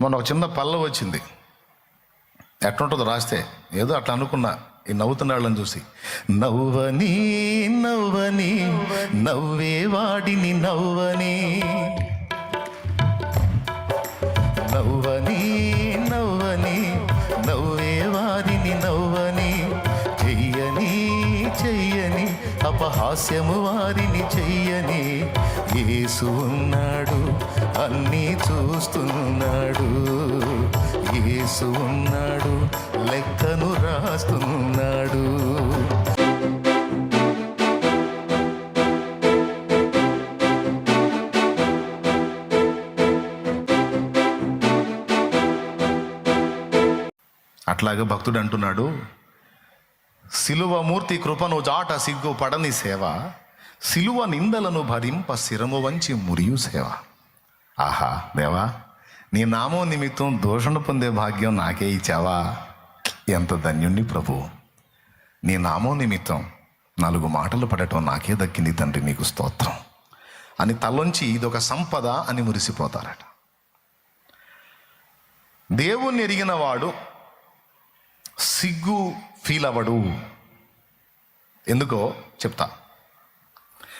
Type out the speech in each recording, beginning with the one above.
మొన్న ఒక చిన్న పల్ల వచ్చింది. ఎట్లుంటుందో రాస్తే. ఏదో అట్లా అనుకున్నా. ఈ నవ్వుతున్న వాళ్ళని చూసి. నవ్వని నవ్వని నవ్వే వాడిని నవ్వని. నవ్వని నవ్వని నవ్వే వారిని నవ్వని. చెయ్యని చెయ్యని అపహాస్యము వారిని చెయ్యని. యేసు ఉన్నాడు అన్నీ చూస్తున్నాడు. యేసు ఉన్నాడు లెక్కను రాస్తున్నాడు. అట్లాగే భక్తుడు అంటున్నాడు సిలువ మూర్తి కృపను జాట సిగ్గు పడని సేవ. సిలువ నిందలను భరింప శిరము వంచి మురియు సేవ. ఆహా దేవా నీ నామం నిమిత్తం దోషణ పొందే భాగ్యం నాకే ఇచ్చావా? ఎంత ధన్యుణ్ణి ప్రభు. నీ నామం నిమిత్తం నాలుగు మాటలు పడటం నాకే దక్కింది తండ్రి నీకు స్తోత్రం. అని తలొంచి ఇదొక సంపద అని మురిసిపోతారట. దేవుణ్ణి ఎరిగిన వాడు సిగ్గు ఫీల్ అవ్వడు ఎందుకో చెప్తా.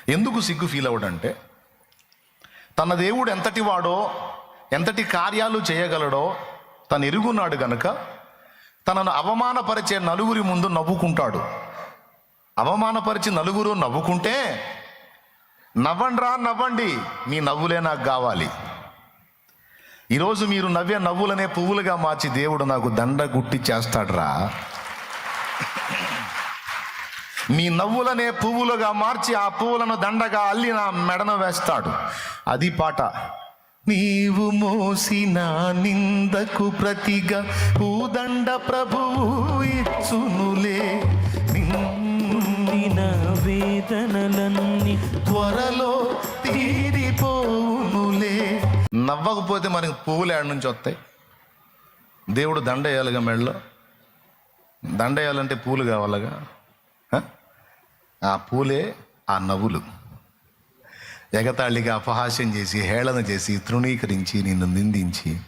ఎందుకు సిగ్గు ఫీల్ అవ్వడంటే తన దేవుడు ఎంతటి వాడో ఎంతటి కార్యాలు చేయగలడో తను ఎరుగున్నాడు గనుక తనను అవమానపరిచే నలుగురి ముందు నవ్వుకుంటాడు. అవమానపరిచి నలుగురు నవ్వుకుంటే నవ్వండ్రా నవ్వండి మీ నవ్వులే నాకు కావాలి. ఈరోజు మీరు నవ్వే నవ్వులనే పువ్వులుగా మార్చి దేవుడు నాకు దండ గుట్టి చేస్తాడ్రా. మీ నవ్వులనే పువ్వులుగా మార్చి ఆ పువ్వులను దండగా అల్లి నా మెడన వేస్తాడు. అది పాట. నీవు మోసిన నిందకు ప్రతిగా పూదండ ప్రభువు ఇచ్చునులే. నిండిన వేదనలన్నీ త్వరలో తీరిపోనులే నవ్వకపోతే మనకి పువ్వులు ఏడ నుంచి వస్తాయి? దేవుడు దండ వేయాలిగా మెడలో. దండ వేయాలంటే పూలు కావాలగా. ఆ పూలే ఆ నవ్వులు. ఎగతాళిగా అపహాస్యం చేసి హేళన చేసి తృణీకరించి నిన్ను నిందించి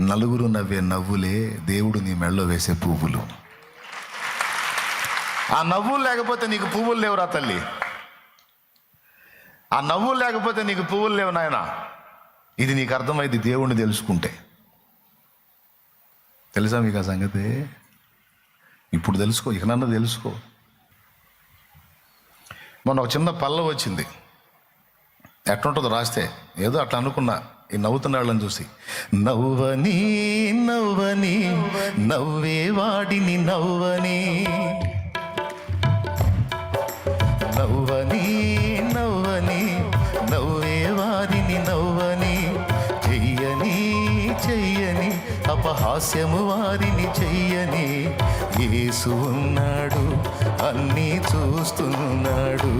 నలుగురు నవ్వే నవ్వులే దేవుడు నీ మెడలో వేసే పువ్వులు. ఆ నవ్వులు లేకపోతే నీకు పువ్వులు లేవురా తల్లి. ఆ నవ్వులు లేకపోతే నీకు పువ్వులు లేవు నాయన. ఇది నీకు అర్థమైంది దేవుణ్ణి తెలుసుకుంటే. తెలుసా మీకు ఆ సంగతి? ఇప్పుడు తెలుసుకో ఇకనన్నా తెలుసుకో. మొన్న ఒక చిన్న పల్ల వచ్చింది. ఎట్లుంటుందో రాస్తే ఏదో అట్లా అనుకున్నా. ఈ నవ్వుతున్న వాళ్ళని చూసి. నవ్వని నవ్వని నవ్వే వాడిని నవ్వని. నవ్వని నవ్వని నవ్వే వారిని నవ్వని. చెయ్యని చెయ్యని అపహాస్యము వారిని చెయ్యని. ఏసు ఉన్నాడు. అన్నీ చూస్తున్నాడు.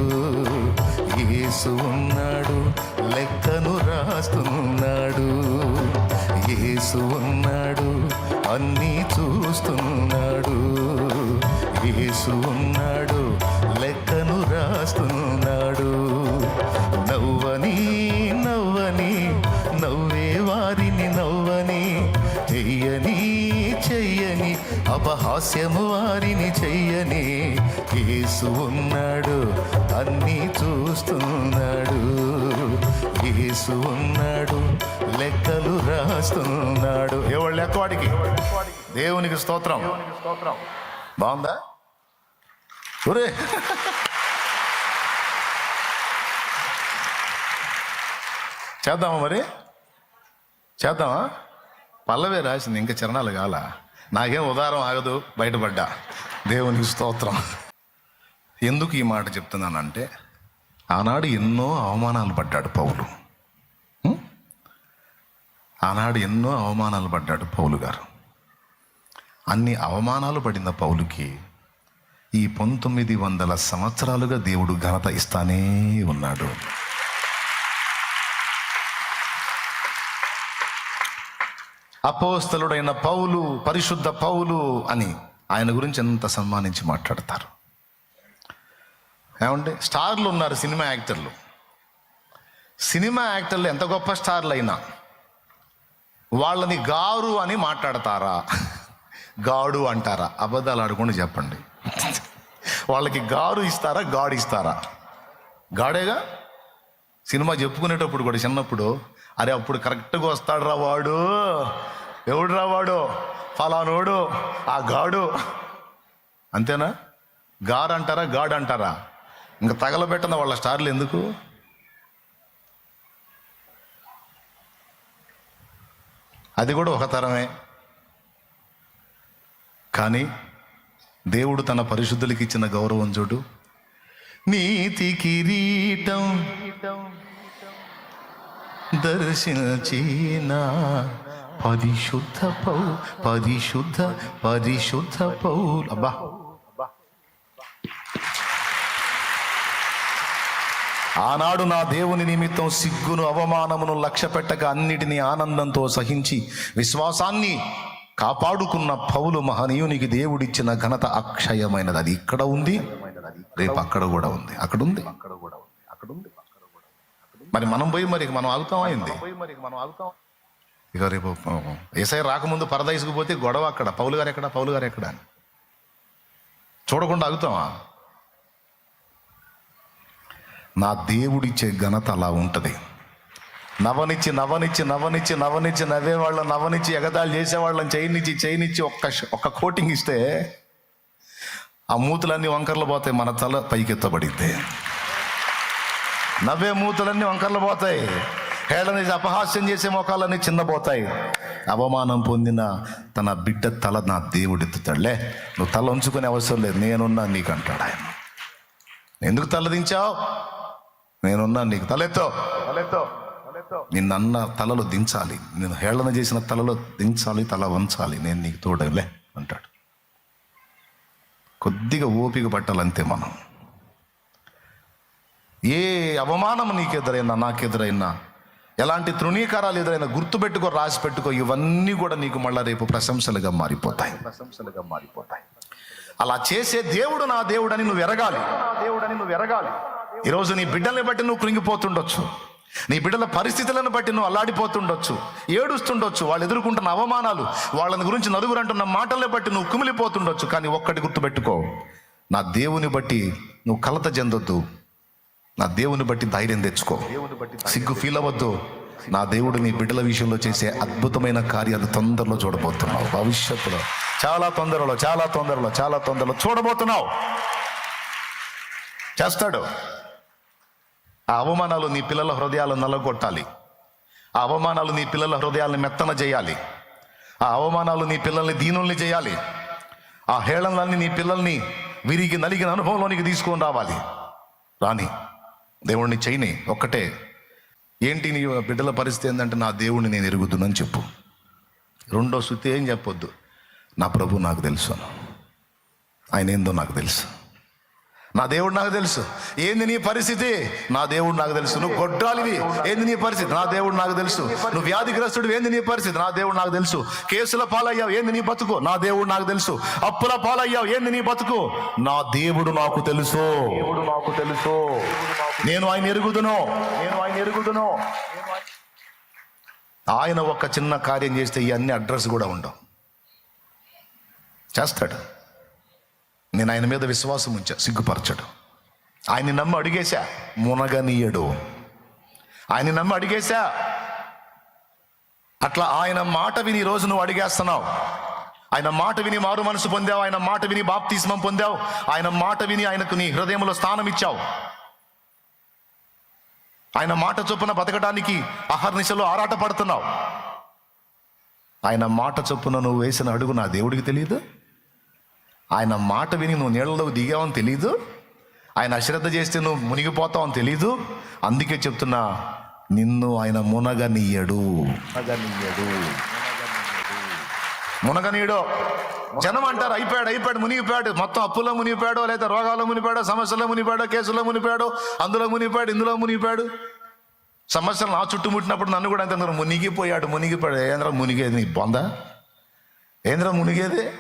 యేసు ఉన్నాడు లెక్కను రాస్తున్నాడు. యేసు ఉన్నాడు అన్నీ చూస్తున్నాడు. యేసు ఉన్నాడు లెక్కను రాస్తున్నాడు. నవ్వని నవ్వని నవ్వే వారిని నవ్వని చెయ్యని అపహాస్యము వారిని చెయ్యని యేసు ఉన్నాడు అన్నీ చూస్తున్నాడు. యేసు ఉన్నాడు లెక్కలు రాస్తున్నాడు. ఎవడు లెక్కవాడికి దేవునికి స్తోత్రం. బాగుందా? ఒరే. చేద్దామా మరి? చేద్దామా? పల్లవే రాసింది ఇంకా చరణాలు కాలా? నాకేం ఉదారం ఆగదు బయటపడ్డా. దేవునికి స్తోత్రం. ఎందుకు ఈ మాట చెప్తున్నానంటే ఆనాడు ఎన్నో అవమానాలు పడ్డాడు పౌలు. ఆనాడు ఎన్నో అవమానాలు పడ్డాడు పౌలు గారు. అన్ని అవమానాలు పడిన పౌలుకి ఈ పంతొమ్మిది వందల సంవత్సరాలుగా దేవుడు ఘనత ఇస్తానే ఉన్నాడు. అపోస్తలుడైన పౌలు పరిశుద్ధ పౌలు అని ఆయన గురించి ఎంత సన్మానించి మాట్లాడతారు. ఏమంటే స్టార్లు ఉన్నారు సినిమా యాక్టర్లు. సినిమా యాక్టర్లు ఎంత గొప్ప స్టార్లు అయినా వాళ్ళని గారు అని మాట్లాడతారా? గాడు అంటారా? అబద్ధాలు ఆడుకొని చెప్పండి. వాళ్ళకి గారు ఇస్తారా గాడు ఇస్తారా గాడేగా? సినిమా చెప్పుకునేటప్పుడు కూడా చిన్నప్పుడు అరే అప్పుడు కరెక్ట్గా వస్తాడు రా వాడు. ఎవడు రా వాడు? ఫలానోడు ఆ గాడు. అంతేనా? గారు అంటారా గాడు అంటారా? ఇంకా తగలబెట్టిన వాళ్ళ స్టార్లు ఎందుకు? అది కూడా ఒక తరమే. కానీ దేవుడు తన పరిశుద్ధులకి ఇచ్చిన గౌరవం చూడు. నీతి కిరీటం దర్శించిన పరిశుద్ధ పౌ పరిశుద్ధ పరిశుద్ధ పౌల్. అబ్బా. ఆనాడు నా దేవుని నిమిత్తం సిగ్గును అవమానమును లక్ష్య పెట్టక అన్నిటినీ ఆనందంతో సహించి విశ్వాసాన్ని కాపాడుకున్న పౌలు మహనీయునికి దేవుడిచ్చిన ఘనత అక్షయమైనది. అది ఇక్కడ ఉంది. రేపు అక్కడ కూడా ఉంది. అక్కడ ఉంది. మరి మనం పోయి మరి మనం ఆగుతాం అయింది ఇక రేపు ఏసై రాకముందు పరదైసుకు పోతే గొడవ అక్కడ. పౌలు గారు ఎక్కడ? పౌలు గారు ఎక్కడ అని. చూడకుండా ఆగుతామా నా దేవుడిచ్చే ఘనత అలా ఉంటుంది. నవనిచ్చి నవనిచ్చి నవనిచ్చి నవనిచ్చి నవ్వేవాళ్ళని నవనిచ్చి ఎగదాలు చేసేవాళ్ళని చేయనిచ్చి చేయనిచ్చి ఒక్క ఒక్క కోటింగ్ ఇస్తే ఆ మూతలన్నీ వంకర్లు పోతాయి మన తల పైకెత్తబడితే నవ్వే మూతలన్నీ వంకర్లు పోతాయి. హేళన అపహాస్యం చేసే మొఖాలన్నీ చిన్నపోతాయి అవమానం పొందిన తన బిడ్డ తల నా దేవుడెత్తుతాడులే నువ్వు తల ఉంచుకునే అవసరం లేదు. నేనున్నా నీకు అంటాడు ఆయన. ఎందుకు తలదించావు నేనున్నా నీకు తలెత్తో తలెత్తో నిన్నన్న తలలో దించాలి. నేను హేళన చేసిన తలలో దించాలి తల వంచాలి. నేను నీకు తోడలే అంటాడు. కొద్దిగా ఓపిక పట్టాలంతే మనం. ఏ అవమానం నీకు ఎదురైనా నాకు ఎదురైనా ఎలాంటి తృణీకారాలు ఎదురైనా గుర్తుపెట్టుకో రాసి పెట్టుకో ఇవన్నీ కూడా నీకు మళ్ళా రేపు ప్రశంసలుగా మారిపోతాయి. ప్రశంసలుగా మారిపోతాయి. అలా చేసే దేవుడు నా దేవుడని నువ్వు ఎరగాలి. దేవుడని నువ్వు ఎరగాలి. ఈరోజు నీ బిడ్డల్ని బట్టి నువ్వు కృంగిపోతుండొచ్చు. నీ బిడ్డల పరిస్థితులను బట్టి నువ్వు అల్లాడిపోతుండొచ్చు ఏడుస్తుండొచ్చు వాళ్ళు ఎదుర్కొంటున్న అవమానాలు వాళ్ళని గురించి నలుగురు అంటున్న మాటల్ని బట్టి నువ్వు కుమిలిపోతుండొచ్చు కానీ ఒక్కటి గుర్తుపెట్టుకో. నా దేవుని బట్టి నువ్వు కలత చెందొద్దు. నా దేవుని బట్టి ధైర్యం తెచ్చుకో. సిగ్గు ఫీల్ అవ్వద్దు. నా దేవుడు నీ బిడ్డల విషయంలో చేసే అద్భుతమైన కార్యాలు తొందరలో చూడబోతున్నావు. భవిష్యత్తులో చాలా తొందరలో చాలా తొందరలో చాలా తొందరలో చూడబోతున్నావు. చేస్తాడు. ఆ అవమానాలు నీ పిల్లల హృదయాలను నల్లగొట్టాలి. ఆ అవమానాలు నీ పిల్లల హృదయాలను మెత్తన చేయాలి. ఆ అవమానాలు నీ పిల్లల్ని దీనుల్ని చేయాలి. ఆ హేళనలన్నీ నీ పిల్లల్ని విరిగి నలిగిన అనుభవంలోనికి తీసుకొని రావాలి. రాని దేవుణ్ణి చేయని ఒక్కటే. ఏంటి నీ బిడ్డల పరిస్థితి ఏంటంటే నా దేవుణ్ణి నేను ఎరుగుతున్నాను చెప్పు. రెండో శృతి ఏం చెప్పొద్దు. నా ప్రభు నాకు తెలుసు. ఆయన ఏందో నాకు తెలుసు. నా దేవుడు నాకు తెలుసు. ఏంది నీ పరిస్థితి? నా దేవుడు నాకు తెలుసు. నువ్వు గొడ్రాలివి ఏంది నీ పరిస్థితి? నా దేవుడు నాకు తెలుసు. నువ్వు వ్యాధిగ్రస్తుడు ఏంది నీ పరిస్థితి? నా దేవుడు నాకు తెలుసు. కేసుల పాలయ్యావు. ఏంది నీ బతుకు? నా దేవుడు నాకు తెలుసు. అప్పుల పాలయ్యావు. ఏంది నీ బతుకు? నా దేవుడు నాకు తెలుసు. దేవుడు నాకు తెలుసు. నేను ఆయన ఎరుగుదును. నేను ఆయన ఎరుగుదును. ఆయన ఒక చిన్న కార్యం చేస్తే ఇవన్నీ అడ్రస్ కూడా ఉండవు. చేస్తాడు. నేను ఆయన మీద విశ్వాసం ఉంచా సిగ్గుపరచడు. ఆయన్ని నమ్మి అడిగేశా మునగనీయడు. ఆయన నమ్మి అడిగేశా అట్లా ఆయన మాట విని రోజు నువ్వు అడిగేస్తున్నావు. ఆయన మాట విని మారు మనసు పొందావు ఆయన మాట విని బాప్తిస్మం పొందావు ఆయన మాట విని ఆయనకు నీ హృదయంలో స్థానం ఇచ్చావు. ఆయన మాట చొప్పున బతకడానికి అహర్నిశలో ఆరాటపడుతున్నావు. ఆయన మాట చొప్పున నువ్వు వేసిన అడుగు నా దేవుడికి తెలియదు ఆయన మాట విని నువ్వు నీళ్ళలో దిగావని తెలీదు. ఆయన అశ్రద్ధ చేస్తే నువ్వు మునిగిపోతావని తెలీదు. అందుకే చెప్తున్నా నిన్ను ఆయన మునగనీయడు. మునగనీయడు. మునగనీయడు. జనం అంటారు అయిపోయాడు అయిపోయాడు మునిగిపోయాడు. మొత్తం అప్పుల్లో మునిగిపోయాడు లేదా రోగాల్లో మునిగిపోయాడు సమస్యల్లో మునిగిపోయాడు కేసులో మునిగిపోయాడు అందులో మునిగిపోయాడు ఇందులో మునిగిపోయాడు. సమస్యలు నా చుట్టుముట్టినప్పుడు నన్ను కూడా అంత మునిగిపోయాడు మునిగిపోయాడు. ఏంద్ర మునిగేది నీ బొంద? ఏంద్ర మునిగేది?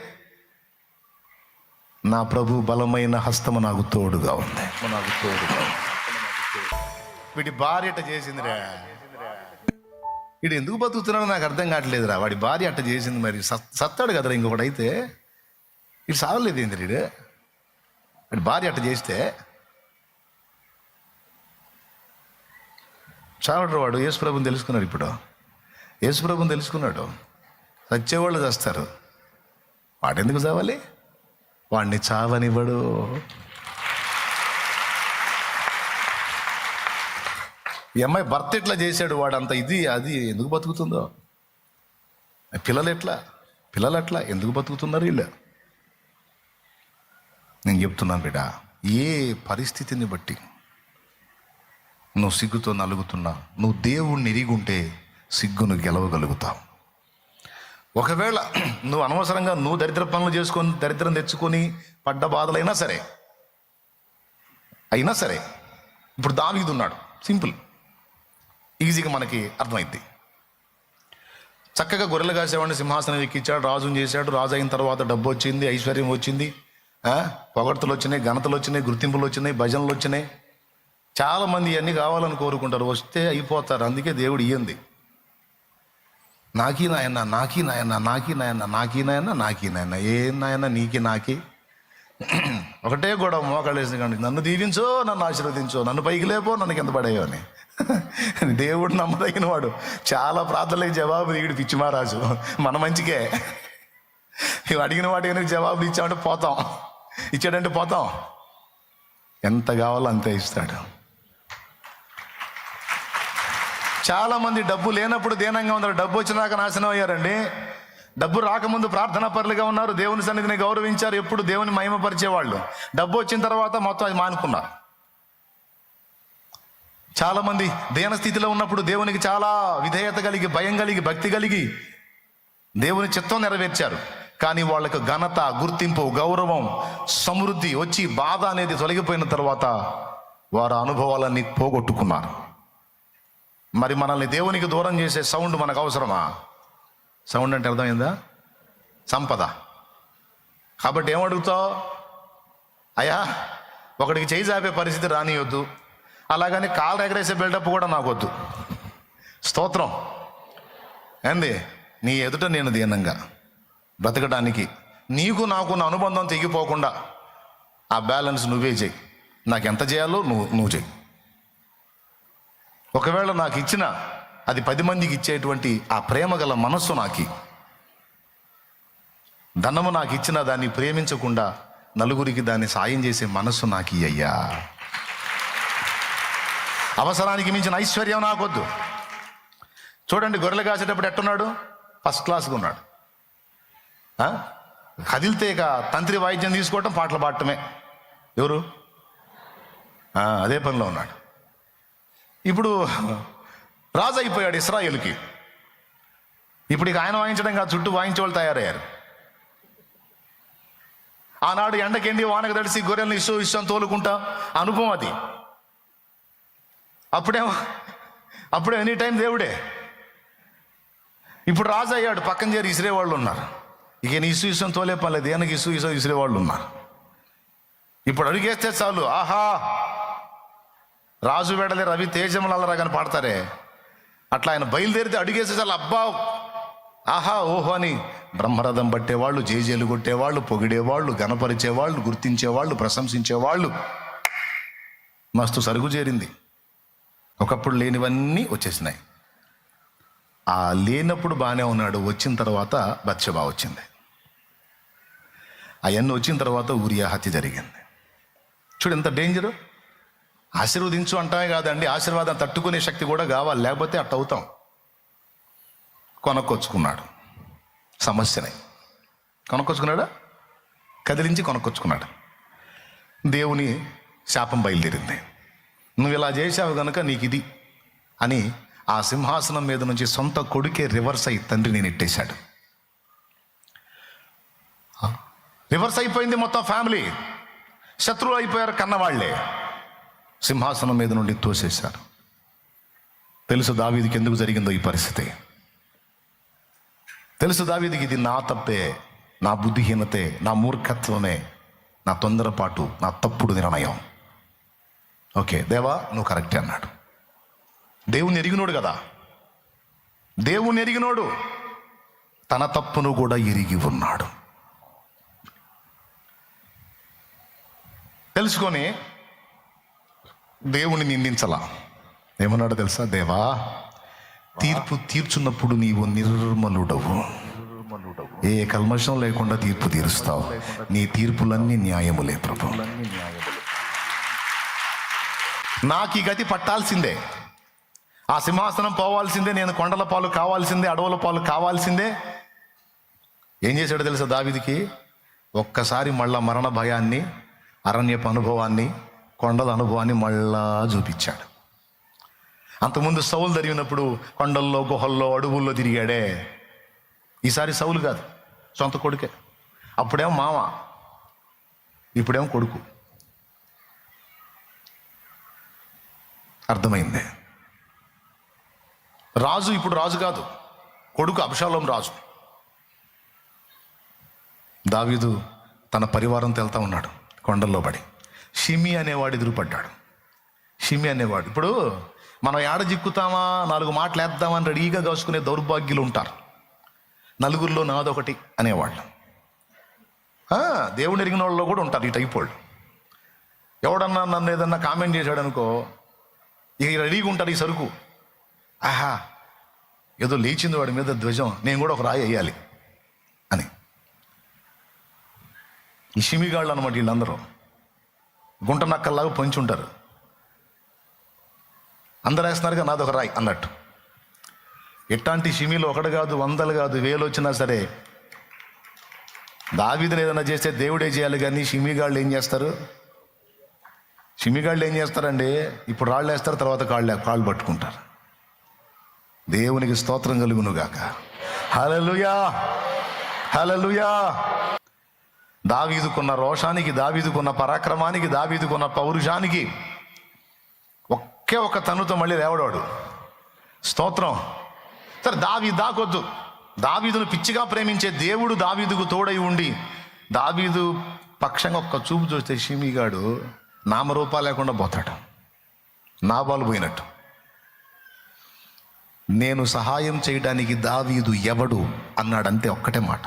నా ప్రభు బలమైన హస్తము నాకు తోడుగా ఉంది. నాకు తోడుగా ఉంది. వీటి భార్యట చేసిందిరా. వీడు ఎందుకు బతుకుతున్నాడో నాకు అర్థం కావట్లేదురా. వాడి భార్య అట్ట చేసింది మరి సత్- సత్తాడు కదరా ఇంకొకటి అయితే. ఇది సాగలేదు ఏంది వీడు? వాడి భార్య అట్ట చేస్తే. చావడు వాడు యేసుప్రభుని తెలుసుకున్నాడు ఇప్పుడు. యేసుప్రభుని తెలుసుకున్నాడు. చచ్చేవాళ్ళు చేస్తారు. వాడెందుకు చావాలి? వాడిని చావనివ్వడు. ఈ అమ్మాయి భర్త ఎట్లా చేశాడు వాడు అంత ఇది అది ఎందుకు బతుకుతుందో? పిల్లలు ఎట్లా? పిల్లలు ఎట్లా ఎందుకు బతుకుతున్నారు వీళ్ళు? నేను చెప్తున్నాను బిడ్డ ఏ పరిస్థితిని బట్టి నువ్వు సిగ్గుతో నలుగుతున్నా నువ్వు దేవుణ్ణి ఇరిగుంటే సిగ్గును గెలవగలుగుతావు. ఒకవేళ నువ్వు అనవసరంగా నువ్వు దరిద్ర పనులు చేసుకొని దరిద్రం తెచ్చుకొని పడ్డ బాధలైనా సరే అయినా సరే ఇప్పుడు దావీదు ఉన్నాడు. సింపుల్. ఈజీగా మనకి అర్థమైంది చక్కగా గొర్రెలు కాసేవాడిని సింహాసనం ఎక్కించాడు రాజుని చేశాడు. రాజు అయిన తర్వాత డబ్బు వచ్చింది ఐశ్వర్యం వచ్చింది పొగడ్తలు వచ్చినాయి ఘనతలు వచ్చినాయి గుర్తింపులు వచ్చినాయి భజనలు వచ్చినాయి. చాలామంది ఇవన్నీ కావాలని కోరుకుంటారు. వస్తే అయిపోతారు. అందుకే దేవుడు ఇయ్యింది. నాకీ నాయన నాకీ నాయన నాకీ నాయన నాకీ నాయన నాకీ నాయన. ఏం నాయన నీకి నాకి? ఒకటే గొడవ మోకాళ్ళు వేసిన కానీ నన్ను దీవించో నన్ను ఆశీర్వదించో నన్ను పైకి లేపో నన్ను కింద పడేయో అని. దేవుడు నమ్మదగిన వాడు. చాలా ప్రార్థనలకు జవాబు దిగుడు పిచ్చి మహారాజు. మన మంచికే. ఇవి అడిగిన వాటి కనుక జవాబులు ఇచ్చామంటే పోతాం. ఇచ్చాడంటే పోతాం. ఎంత కావాలో అంతే ఇస్తాడు. చాలామంది డబ్బు లేనప్పుడు దీనంగా ఉన్నారు. డబ్బు వచ్చినాక నాశనం అయ్యారండి. డబ్బు రాకముందు ప్రార్థన పరులుగా ఉన్నారు. దేవుని సన్నిధిని గౌరవించారు. ఎప్పుడు దేవుని మహిమపరిచేవాళ్ళు. డబ్బు వచ్చిన తర్వాత మొత్తం అది మానుకున్నారు. చాలామంది దేన స్థితిలో ఉన్నప్పుడు దేవునికి చాలా విధేయత కలిగి భయం కలిగి భక్తి కలిగి దేవుని చిత్తం నెరవేర్చారు. కానీ వాళ్ళకు ఘనత గుర్తింపు గౌరవం సమృద్ధి వచ్చి బాధ అనేది తొలగిపోయిన తర్వాత వారి అనుభవాలన్నీ పోగొట్టుకున్నారు. మరి మనల్ని దేవునికి దూరం చేసే సౌండ్ మనకు అవసరమా సౌండ్ అంటే అర్థమైందా? సంపద. కాబట్టి ఏమడుగుతావు? అయ్యా ఒకడికి చేయి చాపే పరిస్థితి రానియొద్దు. అలాగని కాలు ఎగరేసే బిల్డప్ కూడా నాకు వద్దు స్తోత్రం. ఏంది? నీ ఎదుట నేను దీనంగా. బ్రతకడానికి. నీకు నాకు నా అనుబంధం తెగిపోకుండా. ఆ బ్యాలెన్స్ నువ్వే చేయి. నాకు ఎంత చేయాలో నువ్వు నువ్వు చేయి. ఒకవేళ నాకు ఇచ్చిన అది పది మందికి ఇచ్చేటువంటి ఆ ప్రేమ గల మనస్సు నాకి. ధనము నాకు ఇచ్చిన దాన్ని ప్రేమించకుండా నలుగురికి దాన్ని సాయం చేసే మనస్సు నాకు అయ్యా. అవసరానికి మించిన ఐశ్వర్యం నాకొద్దు. చూడండి గొర్రెలు కాసేటప్పుడు ఎట్టున్నాడు? ఫస్ట్ క్లాస్గా ఉన్నాడు. ఆ? కదిలితే ఇక తంత్రి వాయిద్యం తీసుకోవటం పాటలు పాడటమే. ఎవరు? అదే పనిలో ఉన్నాడు. ఇప్పుడు రాజు అయిపోయాడు ఇస్రాయేల్కి. ఇప్పుడు ఇక ఆయన వాయించడం కాదు చుట్టూ వాయించే వాళ్ళు తయారయ్యారు. ఆనాడు ఎండకెండి వానకు తడిసి గొర్రెలను ఇష్టం ఇష్టం తోలుకుంటా. అనుభవం అది. అప్పుడేమో అప్పుడే ఎనీ టైం దేవుడే. ఇప్పుడు రాజు అయ్యాడు పక్కన చేరి ఇసిరే వాళ్ళు ఉన్నారు. ఇక నీ ఇసు ఇష్టం తోలే పర్లేదు దేనికి ఇసు ఇసు ఇసిరే వాళ్ళు ఉన్నారు. ఇప్పుడు అడిగేస్తే చాలు ఆహా రాజు వెడలే రవి తేజములరా కానీ పాడతారే. అట్లా ఆయన బయలుదేరితే అడిగేస్తే చాలా అబ్బా! ఆహా ఓహో అని బ్రహ్మరథం పట్టేవాళ్ళు జేజేలు కొట్టేవాళ్ళు పొగిడేవాళ్ళు గనపరిచేవాళ్ళు గుర్తించేవాళ్ళు ప్రశంసించేవాళ్ళు. మస్తు సరుగు చేరింది. ఒకప్పుడు లేనివన్నీ వచ్చేసినాయి. ఆ లేనప్పుడు బాగానే ఉన్నాడు. వచ్చిన తర్వాత బత్సబా వచ్చింది. అవన్నీ వచ్చిన తర్వాత ఊరియా హత్య జరిగింది. చూడు ఎంత డేంజరు? ఆశీర్వదించు అంటామే కాదండి. ఆశీర్వాదం తట్టుకునే శక్తి కూడా కావాలి. లేకపోతే అట్ట అవుతాం. కొనక్కొచ్చుకున్నాడు. సమస్యనే. కొనక్కొచ్చుకున్నాడా? కదిలించి కొనక్కొచ్చుకున్నాడు. దేవుని శాపం బయలుదేరింది. నువ్వు ఇలా చేశావు కనుక నీకు ఇది అని ఆ సింహాసనం మీద నుంచి సొంత కొడుకే రివర్స్ అయి తండ్రిని నెట్టేశాడు. రివర్స్ అయిపోయింది మొత్తం ఫ్యామిలీ. శత్రువు అయిపోయారు కన్నవాళ్ళే. సింహాసనం మీద నుండి తోసేశారు. తెలుసు దావీదికి ఎందుకు జరిగిందో ఈ పరిస్థితి. తెలుసు దావీదికి ఇది నా తప్పే నా బుద్ధిహీనతే నా మూర్ఖత్వమే నా తొందరపాటు నా తప్పుడు నిర్ణయం. ఓకే దేవా నువ్వు కరెక్టే అన్నాడు. దేవుని ఎరిగినోడు కదా. దేవుని ఎరిగినోడు. తన తప్పును కూడా ఎరిగి ఉన్నాడు. తెలుసుకొని దేవుని నిందించలా. ఏమన్నాడు తెలుసా? దేవా తీర్పు తీర్చున్నప్పుడు నీవు నిర్మలుడవు. ఏ కల్మషం లేకుండా తీర్పు తీరుస్తావు. నీ తీర్పులన్నీ న్యాయములే ప్రభు. నాకు ఈ గతి పట్టాల్సిందే. ఆ సింహాసనం పోవాల్సిందే నేను కొండల పాలు కావాల్సిందే అడవుల పాలు కావాల్సిందే. ఏం చేశాడో తెలుసా దావిదికి? ఒక్కసారి మళ్ళా మరణ భయాన్ని అరణ్యపు అనుభవాన్ని కొండల అనుభవాన్ని మళ్ళా చూపించాడు. అంతకుముందు సౌలు జరిగినప్పుడు కొండల్లో గుహల్లో అడవుల్లో తిరిగాడే ఈసారి సౌలు కాదు సొంత కొడుకే. అప్పుడేమో మామ ఇప్పుడేమో కొడుకు. అర్థమైంది? రాజు ఇప్పుడు రాజు కాదు కొడుకు అభిషాలం రాజు. దావీదు తన పరివారంతో వెళ్తా ఉన్నాడు కొండల్లో పడి. షిమి అనేవాడు ఎదురుపడ్డాడు. షిమి అనేవాడు. ఇప్పుడు మనం ఏడ చిక్కుతామా నాలుగు మాటలు వేద్దామని రెడీగా కాసుకునే దౌర్భాగ్యులు ఉంటారు. నలుగురిలో నాదొకటి అనేవాళ్ళు. ఆ, దేవుని ఎరిగిన వాళ్ళు కూడా ఉంటారు ఈ టైప్ వాళ్ళు. ఎవడన్నా నన్ను ఏదన్నా కామెంట్ చేశాడు అనుకో ఇక రెడీగా ఉంటారు ఈ సరుకు. ఆహా ఏదో లేచింది వాడి మీద ధ్వజం. నేను కూడా ఒక రాయి వేయాలి అని. ఈ షిమిగాళ్ళు అనమాట వీళ్ళందరూ. గుంట నక్కల్లాగా పొంచి ఉంటారు. అందరు వేస్తున్నారుగా నాది ఒక రాయి అన్నట్టు. ఎట్లాంటి షిమిలు ఒకటి కాదు వందలు కాదు వేలు వచ్చినా సరే దావీదుని ఏదైనా చేస్తే దేవుడే చేయాలి కానీ షిమిగాళ్ళు ఏం చేస్తారు? షిమిగాళ్ళు ఏం చేస్తారండి? ఇప్పుడు రాళ్ళు వేస్తారు తర్వాత కాళ్ళు కాళ్ళు పట్టుకుంటారు. దేవునికి స్తోత్రం కలుగునుగాక హలలుయా హలలుయా దావీదుకున్న రోషానికి దావీదుకున్న పరాక్రమానికి దావీదుకున్న పౌరుషానికి ఒకే ఒక తనుతో మళ్ళీ లేవడాడు. స్తోత్రం. సరే దావీ దాకొద్దు. దావీదును పిచ్చిగా ప్రేమించే దేవుడు దావీదుకు తోడై ఉండి దావీదు పక్షంగా ఒక్క చూపు చూస్తే షిమిగాడు నామరూపా లేకుండా పోతాడు. నాబాలు పోయినట్టు. నేను సహాయం చేయడానికి దావీదు ఎవడు? అన్నాడంతే ఒక్కటే మాట.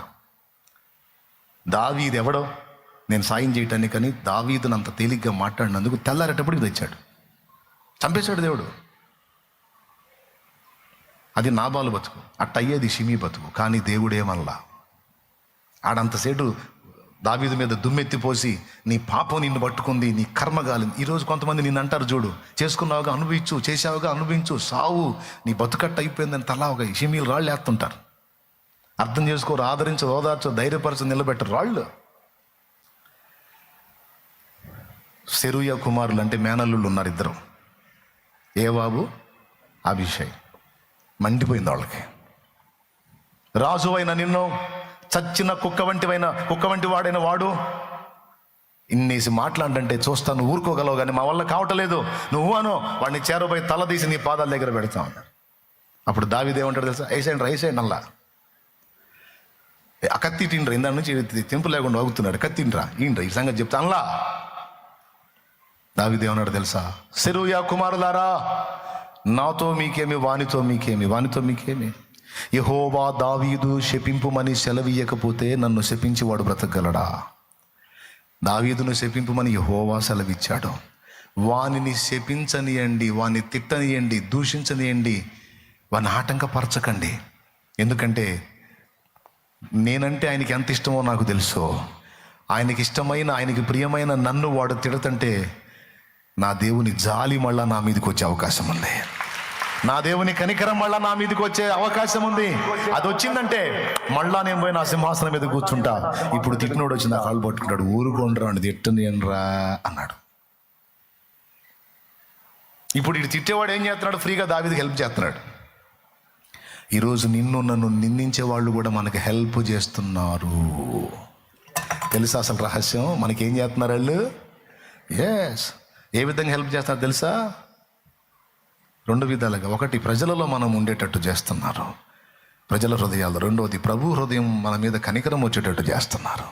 దావీది ఎవడో నేను సాయం చేయటాన్ని కానీ దావీదును అంత తేలిగ్గా మాట్లాడినందుకు తెల్లారేటప్పుడు తెచ్చాడు. చంపేశాడు దేవుడు. అది నాబాలు బతుకు అట్ట అయ్యేది షిమి బతుకు కానీ దేవుడేమల్లా ఆడంతసేటు దావీదు మీద దుమ్మెత్తి పోసి నీ పాపం నిన్ను పట్టుకుంది నీ కర్మ గాలింది ఈరోజు కొంతమంది నిన్ను అంటారు చూడు చేసుకున్నావుగా అనుభవించు చేసావుగా అనుభవించు సావు నీ బతుకట్ట అయిపోయిందని తలా ఒక షిమీలు రాళ్ళు వేస్తుంటారు. అర్థం చేసుకోరు ఆదరించు ఓదార్చు ధైర్యపరచు నిలబెట్టరు రాళ్ళు. సెరుయ కుమారులు అంటే మేనల్లుళ్ళు ఉన్నారు ఇద్దరు. ఏ బాబు అభిషేక్ మండిపోయింది వాళ్ళకి. రాజు అయిన నిన్ను చచ్చిన కుక్క వంటివైన కుక్క వంటి వాడైన వాడు. ఇన్నేసి మాట్లాడంటే చూస్తాను ఊరుకోగలవు కానీ మా వల్ల కావటలేదు. నువ్వు అను వాడిని చేరబోయి తల తీసి నీ పాదాల దగ్గర పెడతావు ఉన్నారు అప్పుడు దావిదేమంటాడు తెలుసా? వేసేయండి రైసేయండి అల్లా ఆ తిండ్రా ఇందా నుంచి తెంపు లేకుండా వాగుతున్నాడు. కత్తి ఈండ్రా ఈ సంగతి చెప్తానులా అల్లా దావిదేమన్నాడు తెలుసా? సెరుయా కుమారులారా నాతో మీకేమి వానితో మీకేమి వానితో మీకేమి? యహోవా దావీదు శపింపుమని సెలవీయకపోతే నన్ను శపించి వాడు బ్రతకగలడా? దావీదును శపింపుమని యహోవా సెలవిచ్చాడు. వానిని శపించనియండి వాని తిట్టనియండి దూషించనియండి వాని ఆటంకపరచకండి. ఎందుకంటే నేనంటే ఆయనకి ఎంత ఇష్టమో నాకు తెలుసు. ఆయనకి ఇష్టమైన ఆయనకి ప్రియమైన నన్ను వాడు తిడతంటే నా దేవుని జాలి మళ్ళా నా మీదకి వచ్చే అవకాశం ఉంది. నా దేవుని కనికరం మళ్ళా నా మీదకి వచ్చే అవకాశం ఉంది. అది వచ్చిందంటే మళ్ళా నేను పోయి నా సింహాసనం మీద కూర్చుంటా. ఇప్పుడు తిట్టినోడు వచ్చి నా కాళ్ళు పట్టుకుంటాడు. ఊరుకోండ్రా అని తిట్టనియనరా అన్నాడు. ఇప్పుడు ఇటు తిట్టేవాడు ఏం చేస్తున్నాడు? ఫ్రీగా దావిదికి హెల్ప్ చేస్తున్నాడు. ఈరోజు నిన్ను నన్ను నిందించే వాళ్ళు కూడా మనకు హెల్ప్ చేస్తున్నారు. తెలుసా అసలు రహస్యం? మనకేం చేస్తున్నారు వాళ్ళు? ఎస్ ఏ విధంగా హెల్ప్ చేస్తున్నారు తెలుసా? రెండు విధాలుగా. ఒకటి ప్రజలలో మనం ఉండేటట్టు చేస్తున్నారు. ప్రజల హృదయాలు రెండవది ప్రభు హృదయం మన మీద కనికరం వచ్చేటట్టు చేస్తున్నారు.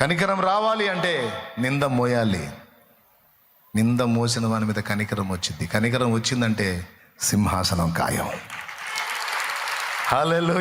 కనికరం రావాలి అంటే నింద మోయాలి. నింద మోసిన వాని మీద కనికరం వచ్చింది. కనికరం వచ్చిందంటే సింహాసనం ఖాయం. హలో